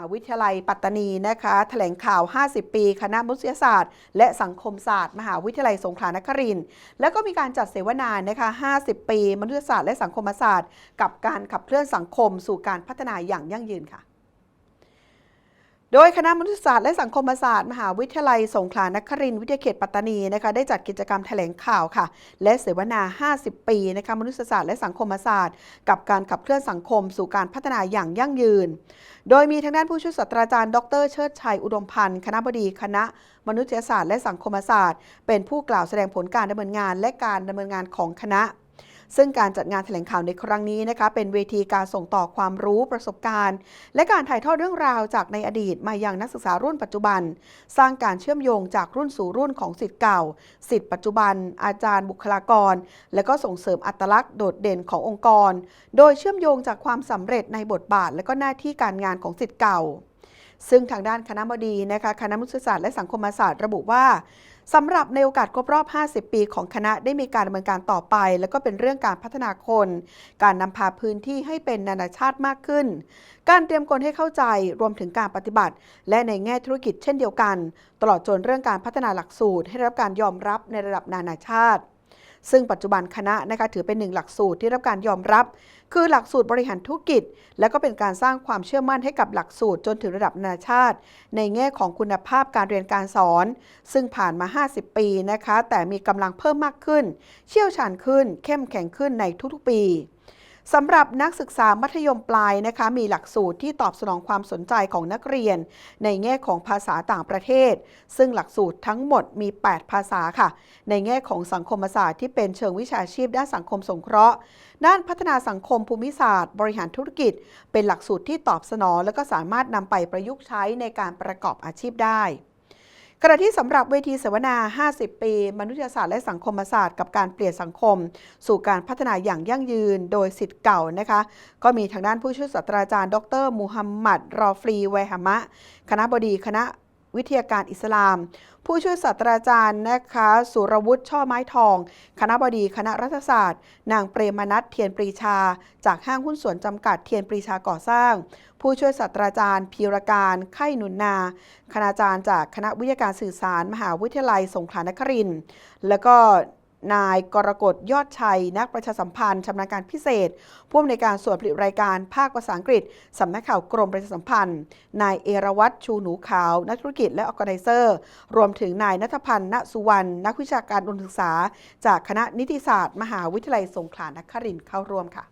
าวิทยาลัยปัตตานีนะคะแถลงข่าว 50 ปี คณะมนุษยศาสตร์ และสังคมศาสตร์ มหาวิทยาลัยสงขลานครินทร์แล้วก็มีการจัดเสวนานะคะ 50 ปี มนุษยศาสตร์และสังคมศาสตร์ กับการขับเคลื่อนสังคมสู่การพัฒนาอย่างยั่งยืนค่ะ โดยคณะมนุษยศาสตร์และสังคมศาสตร์มหาวิทยาลัยสงขลานครินทร์วิทยาเขตปัตตานีนะคะได้จัดกิจกรรมแถลงข่าวค่ะ และเสวนา 50 ปีนะคะมนุษยศาสตร์และสังคมศาสตร์ กับการขับเคลื่อนสังคมสู่การพัฒนาอย่างยั่งยืน โดยมีทางด้านผู้ช่วยศาสตราจารย์ ดร เชิดชัยอุดมพันธ์คณะบดีคณะมนุษยศาสตร์และสังคมศาสตร์ เป็นผู้กล่าวแสดงผลการดำเนินงานและการดำเนินงานของคณะ ซึ่งการจัดงานแถลงข่าวในครั้งนี้นะคะเป็นเวทีการส่งต่อความรู้ประสบการณ์ และการถ่ายทอดเรื่องราวจากในอดีตมายังนักศึกษารุ่นปัจจุบัน สร้างการเชื่อมโยงจากรุ่นสู่รุ่นของสิทธิ์เก่าสิทธิ์ปัจจุบัน อาจารย์บุคลากร และก็ส่งเสริมอัตลักษณ์โดดเด่นขององค์กร โดยเชื่อมโยงจากความสำเร็จในบทบาท และก็หน้าที่การงานของสิทธิ์เก่า ซึ่งทางด้านคณะบดีนะคะคณะมนุษยศาสตร์และสังคมศาสตร์ระบุว่าสำหรับในโอกาสครบรอบ 50 ปีของคณะได้มีการดำเนินการต่อไป แล้วก็เป็นเรื่องการพัฒนาคน การนำพาพื้นที่ให้เป็นนานาชาติมากขึ้น การเตรียมคนให้เข้าใจรวมถึงการปฏิบัติ และในแง่ธุรกิจเช่นเดียวกัน ตลอดจนเรื่องการพัฒนาหลักสูตร ให้รับการยอมรับในระดับนานาชาติ ซึ่งปัจจุบันคณะนะคะถือเป็นหนึ่งหลักสูตรที่รับการยอมรับ คือหลักสูตรบริหารธุรกิจ และก็เป็นการสร้างความเชื่อมั่นให้กับหลักสูตรจนถึงระดับนานาชาติ ในแง่ของคุณภาพการเรียนการสอน ซึ่งผ่านมา 50 ปีนะคะ แต่มีกำลังเพิ่มมากขึ้น เชี่ยวชาญขึ้น เข้มแข็งขึ้นในทุกๆปี สำหรับนักศึกษามัธยมปลายนะคะมีหลักสูตรที่ตอบสนองความสนใจของนักเรียน ในแง่ของภาษาต่างประเทศ ซึ่งหลักสูตรทั้งหมดมี 8 ภาษาค่ะ ในแง่ของสังคมศาสตร์ที่เป็นเชิงวิชาชีพด้านสังคมสงเคราะห์ ด้านพัฒนาสังคมภูมิศาสตร์ บริหารธุรกิจ เป็นหลักสูตรที่ตอบสนอง และก็สามารถนำไปประยุกต์ใช้ในการประกอบอาชีพได้ ขณะที่สำหรับเวทีเสวนา 50 ปี มนุษยศาสตร์และสังคมศาสตร์กับการเปลี่ยนสังคม สู่การพัฒนาอย่างยั่งยืน โดยสิทธิ์เก่านะคะ ก็มีทางด้านผู้ช่วยศาสตราจารย์ ดรมูฮัมหมัดรอฟรีเวหามะ คณะบดีคณะ วิทยาการอิสลาม ผู้ช่วยศาสตราจารย์นะคะสุรวุฒิช่อไม้ทอง คณะบดีคณะรัฐศาสตร์ นางเปรมนัทเทียนปรีชา จากห้างหุ้นส่วนจำกัดเทียนปรีชาก่อสร้าง ผู้ช่วยศาสตราจารย์พีรการไข่หนุนนาคณาจารย์จากคณะวิทยาการสื่อสาร มหาวิทยาลัยสงขลานครินทร์แล้วก็ นายกรกฎยอดชัย นักประชาสัมพันธ์ชำนาญการพิเศษ ผู้อำนวยการส่วนผลิตรายการภาคภาษาอังกฤษสำนักข่าวกรมประชาสัมพันธ์ นายเอราวัตรชูหนูขาว นักธุรกิจและออแกไนเซอร์ รวมถึงนายนัทพันธ์ณสุวรรณนักวิชาการอุดมศึกษา จากคณะนิติศาสตร์ มหาวิทยาลัยสงขลานครินทร์เข้าร่วมค่ะ